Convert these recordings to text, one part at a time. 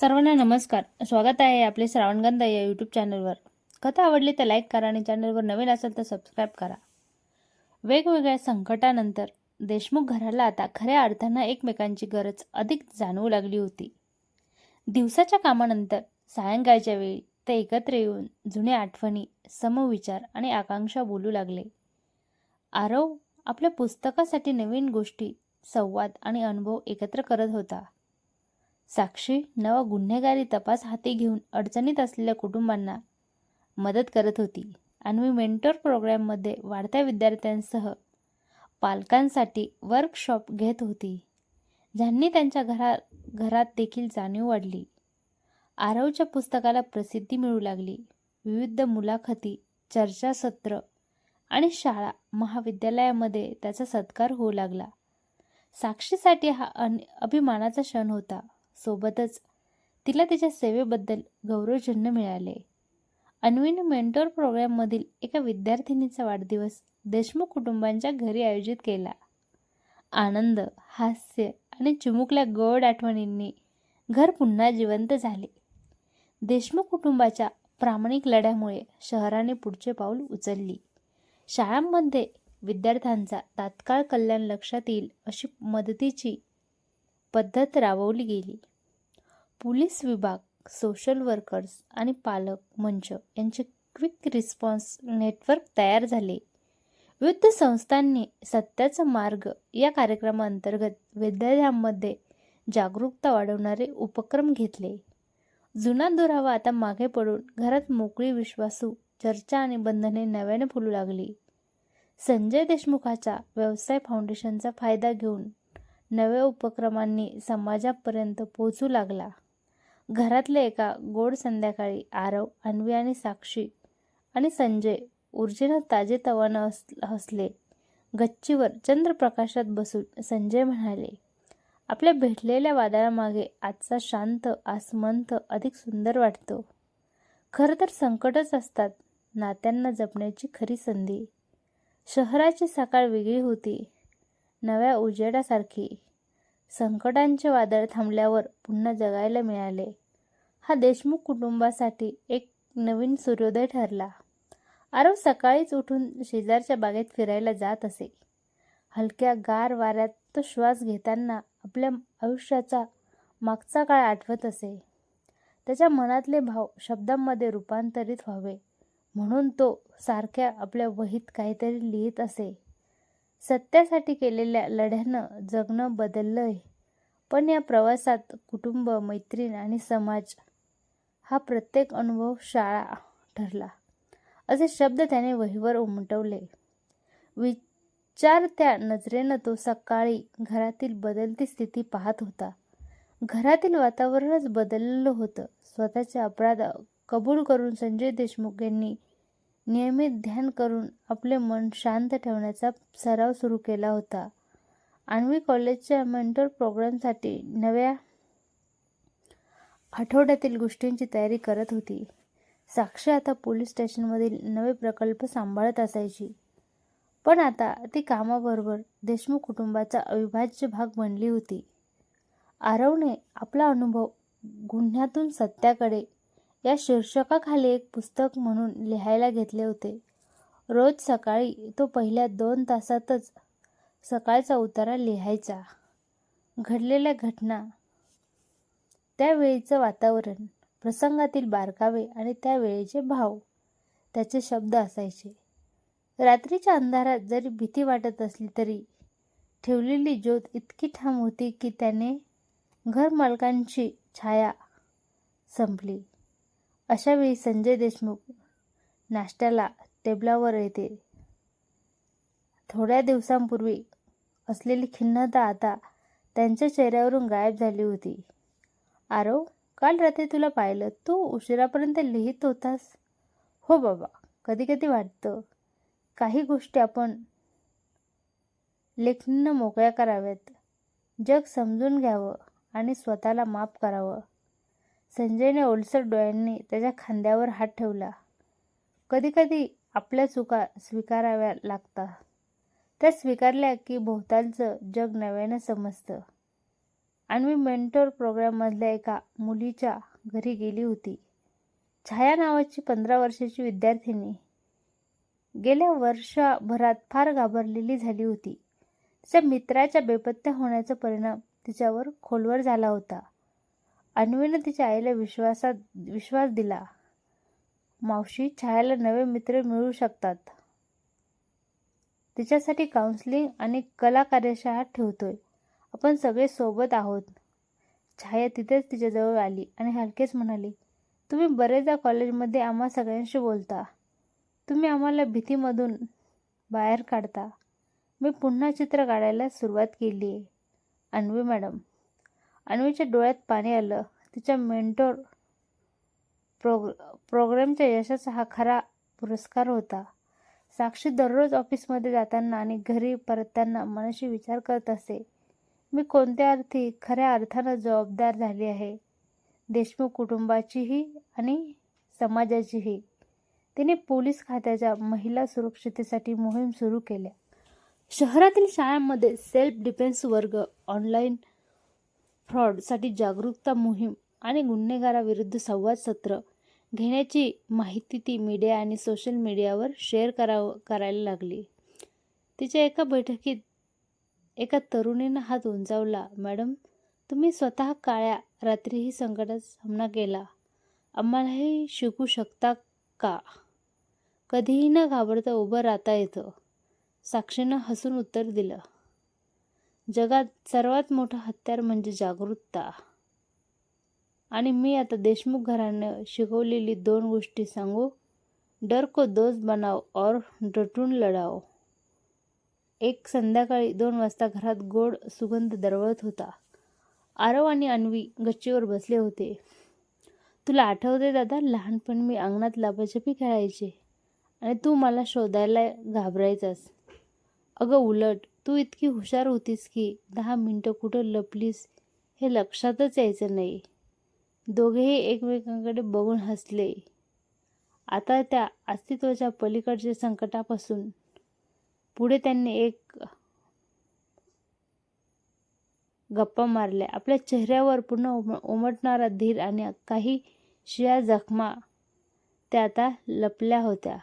सर्वांना नमस्कार. स्वागत आहे आपले श्रावणगंधा या यूट्यूब चॅनलवर कथा आवडली तर लाईक करा आणि चॅनलवर नवीन असेल तर सबस्क्राईब करा. वेगवेगळ्या संकटानंतर देशमुख घराला आता खऱ्या अर्थानं एकमेकांची गरज अधिक जाणवू लागली होती. दिवसाच्या कामानंतर सायंकाळच्या वेळी ते एकत्र येऊन जुन्या आठवणी समविचार आणि आकांक्षा बोलू लागले. आरव आपल्या पुस्तकासाठी नवीन गोष्टी संवाद आणि अनुभव एकत्र करत होता. साक्षी नवा गुन्हेगारी तपास हाती घेऊन अडचणीत असलेल्या कुटुंबांना मदत करत होती. आणि मी मेंटोर प्रोग्रॅममध्ये वाढत्या विद्यार्थ्यांसह पालकांसाठी वर्कशॉप घेत होती. ज्यांनी त्यांच्या घरा घरात देखील जाणीव वाढली. आरवच्या पुस्तकाला प्रसिद्धी मिळू लागली. विविध मुलाखती चर्चासत्र आणि शाळा महाविद्यालयामध्ये त्याचा सत्कार होऊ लागला. साक्षीसाठी हा अन अभिमानाचा क्षण होता. सोबतच तिला तिच्या सेवेबद्दल गौरवचिन्ह मिळाले. अन्वीने मेंटोर प्रोग्राममधील एका विद्यार्थिनीचा वाढदिवस देशमुख कुटुंबांच्या घरी आयोजित केला. आनंद हास्य आणि चिमुकल्या गोड आठवणींनी घर पुन्हा जिवंत झाले. देशमुख कुटुंबाच्या प्रामाणिक लढ्यामुळे शहराने पुढचे पाऊल उचलली. शाळांमध्ये विद्यार्थ्यांचा तात्काळ कल्याण लक्षात येईल अशी मदतीची पद्धत राबवली गेली. पोलीस विभाग सोशल वर्कर्स आणि पालक मंच यांचे क्विक रिस्पॉन्स नेटवर्क तयार झाले. विविध संस्थांनी सत्याचा मार्ग या कार्यक्रमाअंतर्गत विद्यार्थ्यांमध्ये जागरूकता वाढवणारे उपक्रम घेतले. जुना दुरावा आता मागे पडून घरात मोकळी विश्वासू चर्चा आणि बंधने नव्याने फुलू लागली. संजय देशमुखाच्या व्यवसाय फाउंडेशनचा फायदा घेऊन नव्या उपक्रमांनी समाजापर्यंत पोहोचू लागला. घरातले एका गोड संध्याकाळी आरव अन्वी आणि साक्षी आणि संजय ऊर्जेनं ताजेतवानं हस हसले. गच्चीवर चंद्रप्रकाशात बसून संजय म्हणाले आपल्या भेटलेल्या वादळामागे आजचा शांत आसमंत अधिक सुंदर वाटतो. खरं तर संकटच असतात नात्यांना जपण्याची खरी संधी. शहराची सकाळ वेगळी होती. नव्या उजेडासारखी संकटांचे वादळ थांबल्यावर पुन्हा जगायला मिळाले. हा देशमुख कुटुंबासाठी एक नवीन सूर्योदय ठरला. आरव सकाळीच उठून शेजारच्या बागेत फिरायला जात असे. हलक्या गार वाऱ्यात तो श्वास घेताना आपल्या आयुष्याचा मागचा काळ आठवत असे. त्याच्या मनातले भाव शब्दांमध्ये रूपांतरित व्हावे. म्हणून तो सारख्या आपल्या वहीत काहीतरी लिहित असे. सत्यासाठी केलेल्या लढ्यानं जगणं बदललंय. पण या प्रवासात कुटुंब मैत्रीण आणि समाज हा प्रत्येक अनुभव शाळा ठरला. असे शब्द त्याने वहीवर उमटवले. विचार त्या नजरेनं तो सकाळी घरातील बदलती स्थिती पाहत होता. घरातील वातावरणच बदललं होतं. स्वतःचे अपराध कबूल करून संजय देशमुख यांनी नियमित ध्यान करून आपले मन शांत ठेवण्याचा सराव सुरू केला होता. आणवी कॉलेजच्या मेंटर प्रोग्रामसाठी नव्या आठवड्यातील गोष्टींची तयारी करत होती. साक्षी आता पोलीस स्टेशनमधील नवे प्रकल्प सांभाळत असायची. पण आता ती कामाबरोबर देशमुख कुटुंबाचा अविभाज्य भाग बनली होती. आरवने आपला अनुभव गुन्ह्यातून सत्याकडे या शीर्षकाखाली एक पुस्तक म्हणून लिहायला घेतले होते. रोज सकाळी तो पहिल्या दोन तासातच सकाळचा उतारा लिहायचा. घडलेल्या घटना त्यावेळीचं वातावरण प्रसंगातील बारकावे आणि त्यावेळेचे भाव त्याचे शब्द असायचे. रात्रीच्या अंधारात जरी भीती वाटत असली तरी ठेवलेली ज्योत इतकी ठाम होती की त्याने घरमालकांची छाया संपली. अशावेळी संजय देशमुख नाश्त्याला टेबलावर येते. थोड्या दिवसांपूर्वी असलेली खिन्नता आता त्यांच्या चेहऱ्यावरून गायब झाली होती. आरव काल रात्री तुला पाहिलं तू उशिरापर्यंत लिहित होतास. हो बाबा कधी कधी वाटतं. काही गोष्टी आपण लेखनीनं मोकळ्या कराव्यात. जग समजून घ्यावं आणि स्वतःला माफ करावं. संजयने ओलसर डोळ्यांनी त्याच्या खांद्यावर हात ठेवला. कधीकधी आपल्या चुका स्वीकाराव्या लागतात. त्या स्वीकारल्या की भोवतालचं जग नव्यानं समजतं. अन्वी मेंटोर प्रोग्राममधल्या एका मुलीच्या घरी गेली होती. छाया नावाची पंधरा वर्षाची विद्यार्थिनी. गेल्या वर्षभरात फार घाबरलेली झाली होती. तिच्या मित्राच्या बेपत्ता होण्याचा परिणाम तिच्यावर खोलवर झाला होता. अन्वीनं तिच्या आईला विश्वासात विश्वास दिला. मावशी छायाला नवे मित्र मिळू शकतात. तिच्यासाठी काउन्सिलिंग आणि कला कार्यशाळा ठेवतोय. आपण सगळे सोबत आहोत. छाया तिथेच तिच्याजवळ आली आणि हलकेच म्हणाली तुम्ही बरेचदा कॉलेजमध्ये आम्हा सगळ्यांशी बोलता. तुम्ही आम्हाला भीतीमधून बाहेर काढता. मी पुन्हा चित्र काढायला सुरुवात केली आहे अन्वी मॅडम अन्वीच्या डोळ्यात पाणी आलं. तिच्या मेंटोर प्रोग प्रोग्रामच्या यशाचा हा खरा पुरस्कार होता. साक्षी दररोज ऑफिसमध्ये जाताना आणि घरी परतताना मनाशी विचार करत असे. मी कोणत्या अर्थी खऱ्या अर्थानं जबाबदार झाली आहे? देशमुख कुटुंबाचीही आणि समाजाचीही. तिने पोलीस खात्याच्या महिला सुरक्षितेसाठी मोहीम सुरू केल्या. शहरातील शाळांमध्ये सेल्फ डिफेन्स वर्ग ऑनलाईन फ्रॉडसाठी जागरूकता मोहीम आणि गुन्हेगाराविरुद्ध संवाद सत्र घेण्याची माहिती ती मीडिया आणि सोशल मीडियावर शेअर कराव करायला लागली. तिच्या एका बैठकीत एका तरुणीनं हात उंचावला. मॅडम तुम्ही स्वतः काळ्या रात्रीही संकटाचा सामना केला. आम्हालाही शिकू शकता का? कधीही न घाबरता उभं राहता येतं. साक्षीनं हसून उत्तर दिलं. जगात सर्वात मोठं हत्यार म्हणजे जागरूकता. आणि मी आता देशमुख घरानं शिकवलेली दोन गोष्टी सांगू. डर को दोस्त बनाव और डटून लढाव एक संध्याकाळी दोन वाजता घरात गोड सुगंध दरवळत होता. आरव आणि अन्वी गच्चीवर बसले होते. तुला आठवते दादा लहानपणी मी अंगणात लापाछपी खेळायचे आणि तू मला शोधायला घाबरायचास. अगं उलट तू इतकी हुशार होतीस की दहा मिनटं कुठं लपलीस हे लक्षातच यायचं नाही. दोघेही एकमेकांकडे बघून हसले. आता त्या अस्तित्वाच्या पलीकडच्या संकटापासून पुढे त्यांनी एक गप्पा मारल्या. आपल्या चेहऱ्यावर पुन्हा उम उमटणारा धीर आणि काही शिया जखमा त्या आता लपल्या होत्या.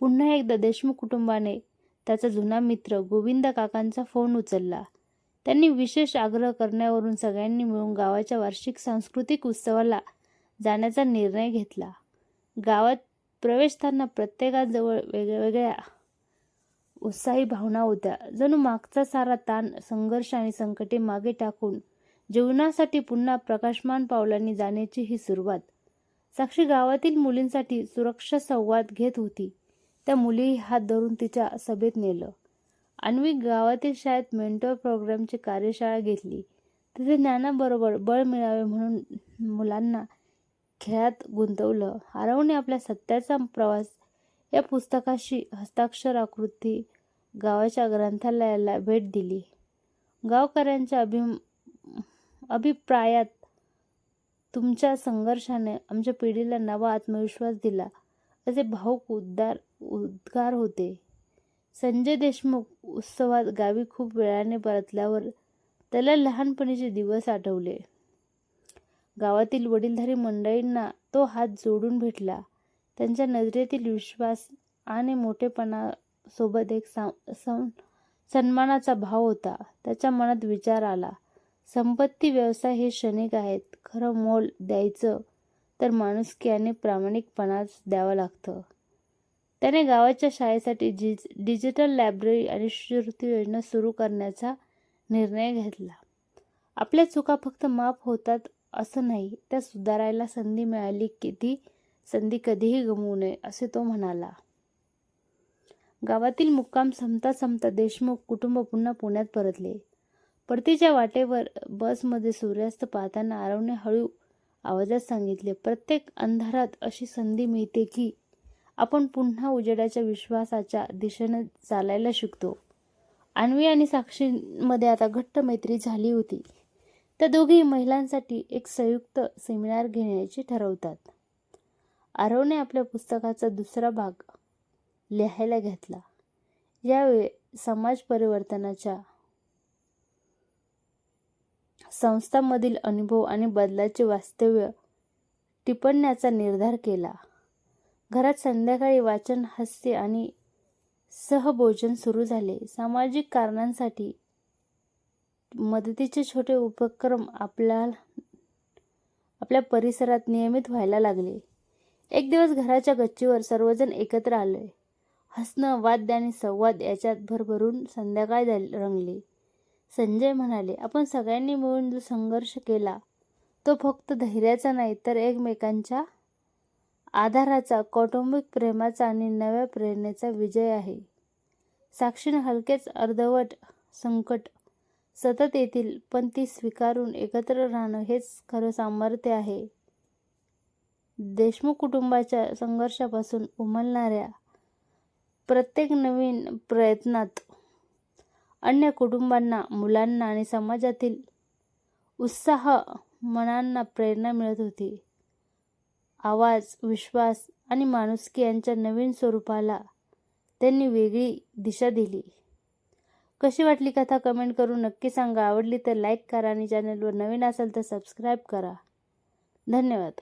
पुन्हा एकदा देशमुख कुटुंबाने त्याचा जुना मित्र गोविंद काकांचा फोन उचलला. त्यांनी विशेष आग्रह करण्यावरून सगळ्यांनी मिळून गावाच्या वार्षिक सांस्कृतिक उत्सवाला जाण्याचा निर्णय घेतला. गावात प्रवेशताना प्रत्येकाजवळ वेगवेगळ्या उत्साही भावना होत्या. जणू मागचा सारा ताण संघर्ष आणि संकटे मागे टाकून जीवनासाठी पुन्हा प्रकाशमान पावलांनी जाण्याची ही सुरुवात. साक्षी गावातील मुलींसाठी सुरक्षा संवाद घेत होती. त्या मुली हात धरून तिच्या सभेत नेलं. अन्वी गावातील शाळेत मेंटोर प्रोग्रामची कार्यशाळा घेतली. तिथे ज्ञानाबरोबर बळ मिळावे म्हणून मुलांना खेळात गुंतवलं. आरवने आपल्या सत्याचा प्रवास. या पुस्तकाशी हस्ताक्षर आकृती गावाच्या ग्रंथालयाला भेट दिली. गावकऱ्यांच्या अभि अभिप्रायात तुमच्या संघर्षाने आमच्या पिढीला नवा आत्मविश्वास दिला. असे भाऊक उद्गार उद्गार होते. संजय देशमुख उत्सवात गावी खूप वेळाने परतल्यावर त्याला लहानपणीचे दिवस आठवले. गावातील वडीलधारी मंडळींना तो हात जोडून भेटला. त्यांच्या नजरेतील विश्वास आणि मोठेपणासोबत एक सं सन्मानाचा भाव होता. त्याच्या मनात विचार आला. संपत्ती व्यवसाय हे क्षणिक आहेत. खरं मोल द्यायचं तर माणुसकी आणि प्रामाणिकपणाच द्यावं लागतं. त्याने गावाच्या शाळेसाठी डिज डिजिटल लायब्ररी आणि शिष्यवृत्ती योजना सुरू करण्याचा निर्णय घेतला. आपल्या चुका फक्त माफ होतात असं नाही त्या सुधारायला संधी मिळाली की ती संधी कधीही गमवू नये असे तो म्हणाला. गावातील मुक्काम संपता संपता देशमुख कुटुंब पुन्हा पुण्यात परतले. परतीच्या वाटेवर बसमध्ये सूर्यास्त पाहताना आरवने हळू आवाजात सांगितले प्रत्येक अंधारात अशी संधी मिळते की आपण पुन्हा उजेडाच्या विश्वासाच्या दिशेने चालायला शिकतो. अन्वी आणि साक्षीमध्ये आता घट्ट मैत्री झाली होती. त्या दोघी महिलांसाठी एक संयुक्त सेमिनार घेण्याचे ठरवतात. आरवने आपल्या पुस्तकाचा दुसरा भाग लिहायला घेतला. यावेळी समाज परिवर्तनाच्या संस्थांमधील अनुभव आणि बदलाचे वास्तव्य टिपण्याचा निर्धार केला. घरात संध्याकाळी वाचन हास्य आणि सहभोजन सुरू झाले. सामाजिक कारणांसाठी मदतीचे छोटे उपक्रम आपल्या आपल्या परिसरात नियमित व्हायला लागले. एक दिवस घराच्या गच्चीवर सर्वजण एकत्र आले. हसणं वाद्य आणि संवाद याच्यात भरभरून संध्याकाळ रंगली. संजय म्हणाले आपण सगळ्यांनी मिळून जो संघर्ष केला तो फक्त धैर्याचा नाही तर एकमेकांच्या आधाराचा कौटुंबिक प्रेमाचा आणि नव्या प्रेरणेचा विजय आहे. साक्षीनं हलकेच अर्धवट संकट सतत येतील पण ती स्वीकारून एकत्र राहणं हेच खरं सामर्थ्य आहे. देशमुख कुटुंबाच्या संघर्षापासून उमलणाऱ्या प्रत्येक नवीन प्रयत्नात अन्य कुटुंबांना मुलांना आणि समाजातील उत्साह मनांना प्रेरणा मिळत होती. आवाज विश्वास आणि माणुसकी यांच्या नवीन स्वरूपाला त्यांनी वेगळी दिशा दिली. कशी वाटली कथा कमेंट करून नक्की सांगा. आवडली तर लाईक करा आणि चॅनलवर नवीन असाल तर सबस्क्राईब करा. धन्यवाद.